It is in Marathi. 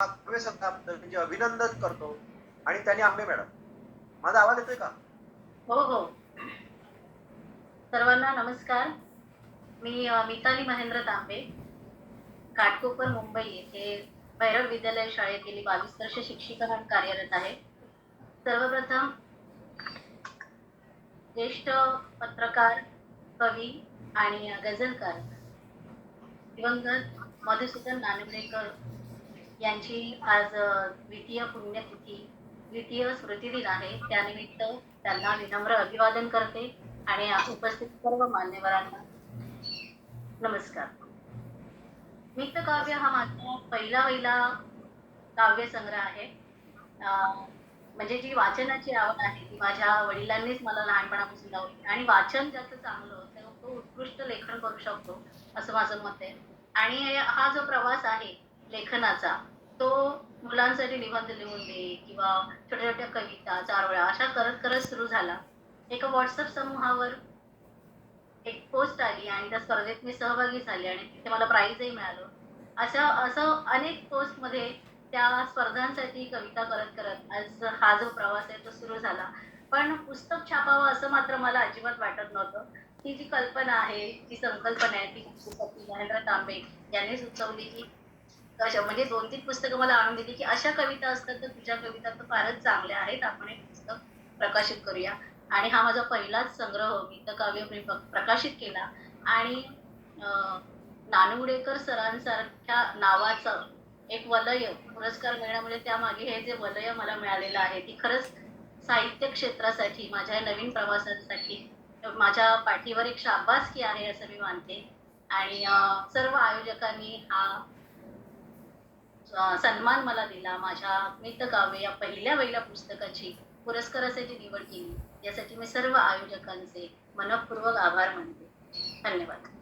म्हणजे अभिनंदन करतो. आणि त्यांनी आंबे मॅडम. माझा आवाज येतोय का? हो हो. सर्वांना नमस्कार. मी मिताली महेंद्र तांबे काटकोपर मुंबई येथे भैरव विद्यालय शाळेत गेली बावीस वर्ष शिक्षिका म्हणून कार्यरत आहे. सर्वप्रथम ज्येष्ठ पत्रकार कवी आणि गझलकार दिवंगत मधुसूदन नानवडेकर यांची आज द्वितीय पुण्यतिथी द्वितीय स्मृतिदिन आहे. त्यानिमित्त त्यांना विनम्र अभिवादन करते आणि उपस्थित सर्व मान्यवरांना नमस्कार. मित्र काव्य हा माझा पहिला पहिला काव्य संग्रह आहे. अं, म्हणजे जी वाचनाची आवड आहे ती माझ्या वडिलांनीच मला लहानपणापासून लावली. आणि वाचन ज्याचं चांगलं तर तो उत्कृष्ट लेखन करू शकतो असं माझं मत आहे. आणि हा जो प्रवास आहे लेखनाचा. तो मुलांसाठी निबंध लिहून दे किंवा छोट्या छोट्या कविता चारोळ्या अशा करत करत सुरू झाला. एका व्हॉट्सअप समूहावर एक पोस्ट आली आणि त्या स्पर्धेत मी सहभागी झाले आणि तिथे मला प्राईजही मिळालं. अशा असं अनेक पोस्टमध्ये त्या स्पर्धांसाठी कविता करत करत आज हा जो प्रवास आहे तो सुरू झाला. पण पुस्तक छापावं असं मात्र मला अजिबात वाटत नव्हतं. ती जी कल्पना आहे ती संकल्पना आहे ती कुलपती महेंद्र तांबे यांनी सुचवली की अशा म्हणजे दोन तीन पुस्तकं मला आणून दिली की अशा कविता असतात तर तुझ्या कविता तर फारच चांगल्या आहेत. आपण एक पुस्तक प्रकाशित करूया. आणि हा माझा पहिलाच संग्रह गीतकाव्य मी प्रकाशित केला. आणि नानुडेकर सरांसारख्या नावाचं एक वलय पुरस्कार मिळणं म्हणजे त्यामागे हे जे वलय मला मिळालेलं आहे ती खरंच साहित्य क्षेत्रासाठी माझ्या नवीन प्रवासासाठी माझ्या पाठीवर एक शाबासकी आहे असं मी मानते. आणि सर्व आयोजकांनी हा सन्मान मला दिला माझ्या मितकाव्य या पहिल्या वहिल्या पुस्तकाची पुरस्कारासाठी निवड केली. यासाठी मी सर्व आयोजकांचे मनपूर्वक आभार मानते. धन्यवाद.